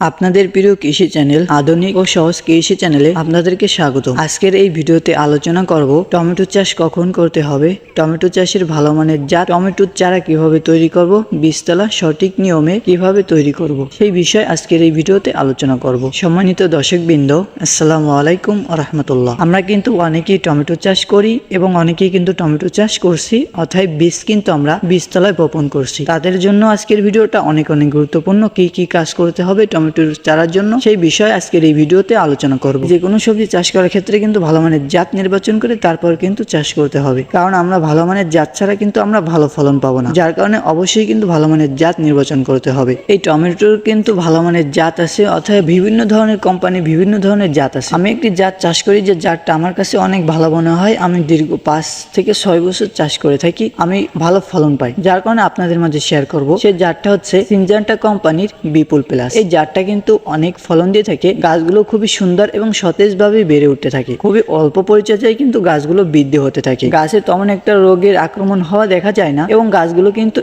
আপনাদের প্রিয় কৃষি চ্যানেল আধুনিক ও সহজ কৃষি চ্যানেলে আপনাদেরকে স্বাগত আজকের এই ভিডিওতে আলোচনা করব টমেটো চাষ কখন করতে হবে, টমেটো চাষের ভালো মানের জাত টমেটোর চারা কীভাবে তৈরি করব, বীজতলা সঠিক নিয়মে কীভাবে তৈরি করব, সেই বিষয়ে আজকের এই ভিডিওতে আলোচনা করব। সম্মানিত দর্শক বৃন্দ আসসালামু আলাইকুম রহমতুল্লাহ। আমরা কিন্তু অনেকেই টমেটো চাষ করি এবং অনেকেই কিন্তু টমেটো চাষ করছি অর্থাৎ বীজ কিন্তু আমরা বীজতলায় বপন করছি। তাদের জন্য আজকের ভিডিওটা অনেক অনেক গুরুত্বপূর্ণ, কি কি কাজ করতে হবে টমেটোর চারার জন্য সেই বিষয়ে আজকের এই ভিডিওতে আলোচনা করব। যে কোনো সবজি চাষ করার ক্ষেত্রে কিন্তু ভালো মানের জাত নির্বাচন করে তারপর কিন্তু চাষ করতে হবে। কারণ আমরা ভালো মানের জাত ছাড়া কিন্তু আমরা ভালো ফলন পাবো না। যার কারণে অবশ্যই কিন্তু ভালো মানের জাত নির্বাচন করতে হবে। এই টমেটোর কিন্তু ভালো মানের জাত আছে, অথবা বিভিন্ন ধরনের কোম্পানি বিভিন্ন ধরনের জাত আছে। আমি একটি জাত চাষ করি যে জাতটা আমার কাছে অনেক ভালো মনে হয়। আমি দীর্ঘ পাঁচ থেকে ছয় বছর চাষ করে থাকি। আমি ভালো ফলন পাই। যার কারণে আপনাদের মাঝে শেয়ার করব। সেই জাতটা হচ্ছে সিনজান্টা কোম্পানির বিপুল প্লাস। এই জাতটা কিন্তু অনেক ফলন দিয়ে থাকে। গাছগুলো খুবই সুন্দর এবং সতেজভাবে বেড়ে উঠতে থাকে। খুবই অল্প পরিচর্যায় কিন্তু গাছগুলো বৃদ্ধি হতে থাকে। গাছে তেমন একটা রোগের আক্রমণ হওয়া দেখা যায় না এবং গাছগুলো কিন্তু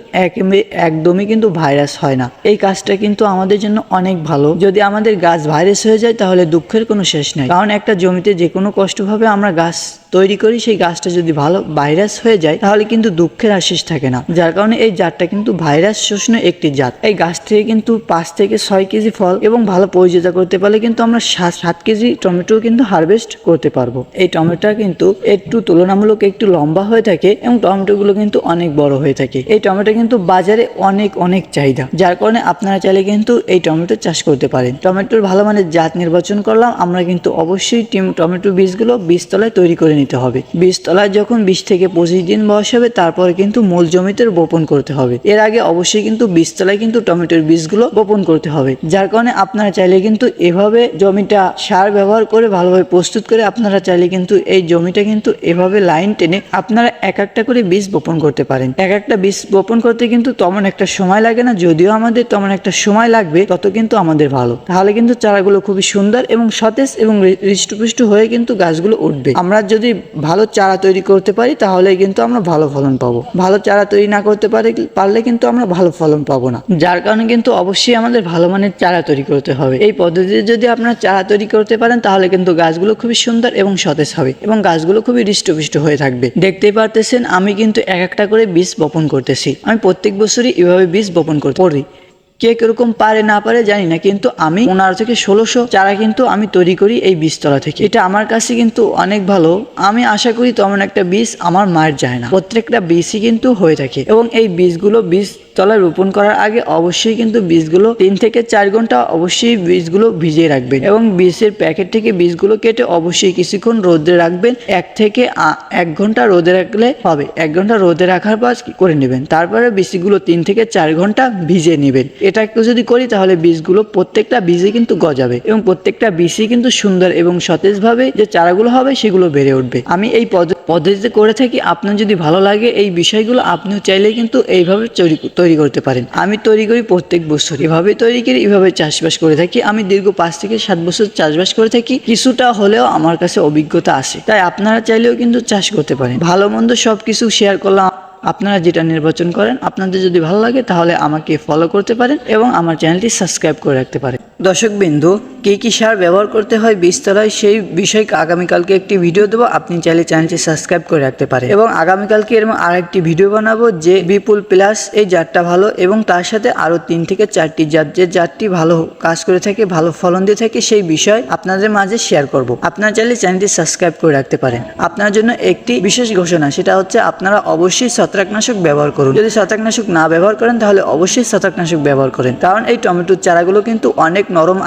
একদমই কিন্তু ভাইরাস হয় না। এই কাজটা কিন্তু আমাদের জন্য অনেক ভালো। যদি আমাদের গাছ ভাইরাস হয়ে যায় তাহলে দুঃখের কোনো শেষ নাই। কারণ একটা জমিতে যে কোনো কষ্টভাবে আমরা গাছ তৈরি করি, সেই গাছটা যদি ভালো ভাইরাস হয়ে যায়, তাহলে কিন্তু দুঃখের আর শেষ থাকে না। যার কারণে এই জাতটা কিন্তু ভাইরাস শোষণ একটি জাত। এই গাছ থেকে কিন্তু পাঁচ থেকে ছয় কেজি ফল এবং ভালো পরিচর্যা করতে পারলে কিন্তু আমরা সাত কেজি টমেটো কিন্তু হারভেস্ট করতে পারব। এই টমেটোটা কিন্তু একটু তুলনামূলক একটু লম্বা হয়ে থাকে এবং টমেটোগুলো কিন্তু অনেক বড় হয়ে থাকে। এই টমেটো কিন্তু বাজারে অনেক অনেক চাহিদা। যার কারণে আপনারা চাইলে কিন্তু এই টমেটো চাষ করতে পারেন। টমেটোর ভালো মানের জাত নির্বাচন করলাম, আমরা কিন্তু অবশ্যই টিম টমেটো বীজগুলো বীজতলায় তৈরি করে নিতে হবে। বীজতলায় যখন বিশ থেকে পঁচিশ দিন বয়স হবে, তারপরে কিন্তু মূল জমিতে বপন করতে হবে। এর আগে অবশ্যই কিন্তু বীজতলায় কিন্তু টমেটোর বীজগুলো বপন করতে হবে। যার কারণে আপনারা চাইলে কিন্তু এভাবে জমিটা সার ব্যবহার করে ভালোভাবে প্রস্তুত করে আপনারা চাইলে কিন্তু এই জমিটা কিন্তু এভাবে লাইন টেনে আপনারা এক একটা করে বীজ বপন করতে পারেন। এক একটা বীজ বপন করতে কিন্তু তেমন একটা সময় লাগে না, যদিও আমাদের তেমন একটা সময় লাগবে, তত কিন্তু আমাদের ভালো। তাহলে কিন্তু চারাগুলো খুবই সুন্দর এবং সতেজ এবং হৃষ্টপুষ্ট হয়ে কিন্তু গাছগুলো উঠবে। আমরা যদি ভালো চারা তৈরি করতে পারি তাহলে কিন্তু আমরা ভালো ফলন পাবো। ভালো চারা তৈরি না করতে পারে, পারলে কিন্তু আমরা ভালো ফলন পাবো না। যার কারণে কিন্তু অবশ্যই আমাদের ভালো মানের চারা তৈরি করতে হবে। এই পদ্ধতিতে যদি আপনারা চারা তৈরি করতে পারেন, তাহলে কিন্তু গাছগুলো খুবই সুন্দর এবং সতেজ হবে এবং গাছগুলো খুবই হৃষ্টপুষ্ট হয়ে থাকবে। দেখতেই পারতেছেন, আমি কিন্তু এক একটা করে বীজ বপন করতেছি। আমি প্রত্যেক বছরই এভাবে বীজ বপন করি কে কীরকম পারে, না পারে জানি না, কিন্তু আমি ওনার থেকে ষোলোশো চারা কিন্তু আমি তৈরি করি এই বীজতলা থেকে। এটা আমার কাছে কিন্তু অনেক ভালো। আমি আশা করি তেমন একটা বীজ আমার মার যায় না। প্রত্যেকটা বীজই কিন্তু হয়ে থাকে। এবং এই বীজগুলো বীজ তলায় রোপণ করার আগে অবশ্যই কিন্তু বীজগুলো তিন থেকে চার ঘণ্টা অবশ্যই বীজগুলো ভিজিয়ে রাখবেন এবং বীজের প্যাকেট থেকে বীজগুলো কেটে অবশ্যই কিছুক্ষণ রোদে রাখবেন। এক থেকে এক ঘণ্টা রোদে রাখলে হবে। এক ঘণ্টা রোদে রাখার পর করে নেবেন? তারপরে বীজগুলো তিন থেকে চার ঘণ্টা ভিজিয়ে নেবেন। এটা একটু যদি করি তাহলে বীজগুলো প্রত্যেকটা বীজে কিন্তু গজাবে এবং প্রত্যেকটা বীজই কিন্তু সুন্দর এবং সতেজভাবে যে চারাগুলো হবে সেগুলো বেড়ে উঠবে। আমি এই পদ্ধ- পদ্ধতিতে করে থাকি। আপনার যদি ভালো লাগে এই বিষয়গুলো আপনিও চাইলে কিন্তু এইভাবে তৈরি তৈরি করতে পারেন। আমি তৈরি করি প্রত্যেক বছর এভাবে তৈরি করি, এভাবে চাষবাস করে থাকি। আমি দীর্ঘ পাঁচ থেকে সাত বছর চাষবাস করে থাকি। কিছুটা হলেও আমার কাছে অভিজ্ঞতা আছে। তাই আপনারা চাইলেও কিন্তু চাষ করতে পারেন। ভালো মন্দ সব কিছু শেয়ার করলাম। আপনারা যেটা নির্বাচন করেন, আপনাদের যদি ভালো লাগে তাহলে আমাকে ফলো করতে পারেন এবং আমার চ্যানেলটি সাবস্ক্রাইব করে রাখতে পারেন। দর্শক বিন্দু কী কী সার ব্যবহার করতে হয় বীজতলায় সেই বিষয়ে আগামীকালকে একটি ভিডিও দেবো। আপনি চাইলে চ্যানেলটি সাবস্ক্রাইব করে রাখতে পারেন। এবং আগামীকালকে আর একটি ভিডিও বানাবো যে বিপুল প্লাস এই জাতটা ভালো এবং তার সাথে আরও তিন থেকে চারটি জাত যে জাতটি ভালো কাজ করে থাকে, ভালো ফলন দিয়ে থাকে সেই বিষয় আপনাদের মাঝে শেয়ার করব। আপনারা চাইলে চ্যানেলটি সাবস্ক্রাইব করে রাখতে পারেন। আপনার জন্য একটি বিশেষ ঘোষণা, সেটা হচ্ছে আপনারা অবশ্যই ছত্রাকনাশক ব্যবহার করুন। যদি ছত্রাকনাশক না ব্যবহার করেন, তাহলে অবশ্যই ছত্রাকনাশক ব্যবহার করেন। কারণ এই টমেটোর চারাগুলো কিন্তু অনেক নরম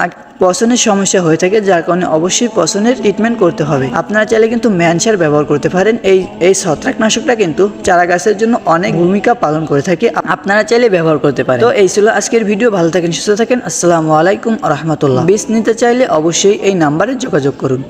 পছনের সমস্যা হয়ে থাকে, যার কারণে অবশ্যই পচনের ট্রিটমেন্ট করতে হবে। আপনারা চাইলে কিন্তু ম্যানসার ব্যবহার করতে পারেন। এই এই ছত্রাকনাশকটা কিন্তু চারা গাছের জন্য অনেক ভূমিকা পালন করে থাকে। আপনারা চাইলে ব্যবহার করতে পারেন। তো এই ছিল আজকের ভিডিও। ভালো থাকেন, সুস্থ থাকেন। আসসালামু আলাইকুম রহমতুল্লাহ। বীজ নিতে চাইলে অবশ্যই এই নাম্বারে যোগাযোগ করুন।